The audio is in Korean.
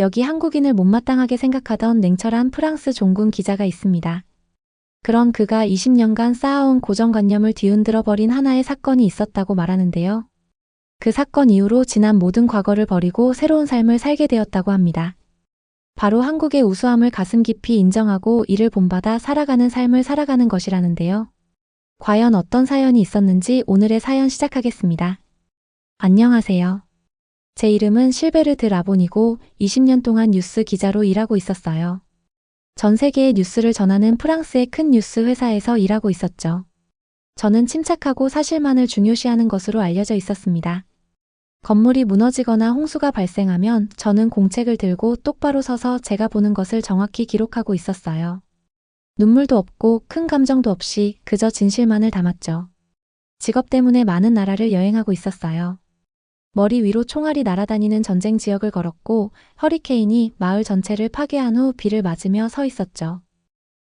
여기 한국인을 못마땅하게 생각하던 냉철한 프랑스 종군 기자가 있습니다. 그런 그가 20년간 쌓아온 고정관념을 뒤흔들어 버린 하나의 사건이 있었다고 말하는데요. 그 사건 이후로 지난 모든 과거를 버리고 새로운 삶을 살게 되었다고 합니다. 바로 한국의 우수함을 가슴 깊이 인정하고 이를 본받아 살아가는 삶을 살아가는 것이라는데요. 과연 어떤 사연이 있었는지 오늘의 사연 시작하겠습니다. 안녕하세요. 제 이름은 실베르드 라본이고 20년 동안 뉴스 기자로 일하고 있었어요. 전 세계의 뉴스를 전하는 프랑스의 큰 뉴스 회사에서 일하고 있었죠. 저는 침착하고 사실만을 중요시하는 것으로 알려져 있었습니다. 건물이 무너지거나 홍수가 발생하면 저는 공책을 들고 똑바로 서서 제가 보는 것을 정확히 기록하고 있었어요. 눈물도 없고 큰 감정도 없이 그저 진실만을 담았죠. 직업 때문에 많은 나라를 여행하고 있었어요. 머리 위로 총알이 날아다니는 전쟁 지역을 걸었고 허리케인이 마을 전체를 파괴한 후 비를 맞으며 서 있었죠.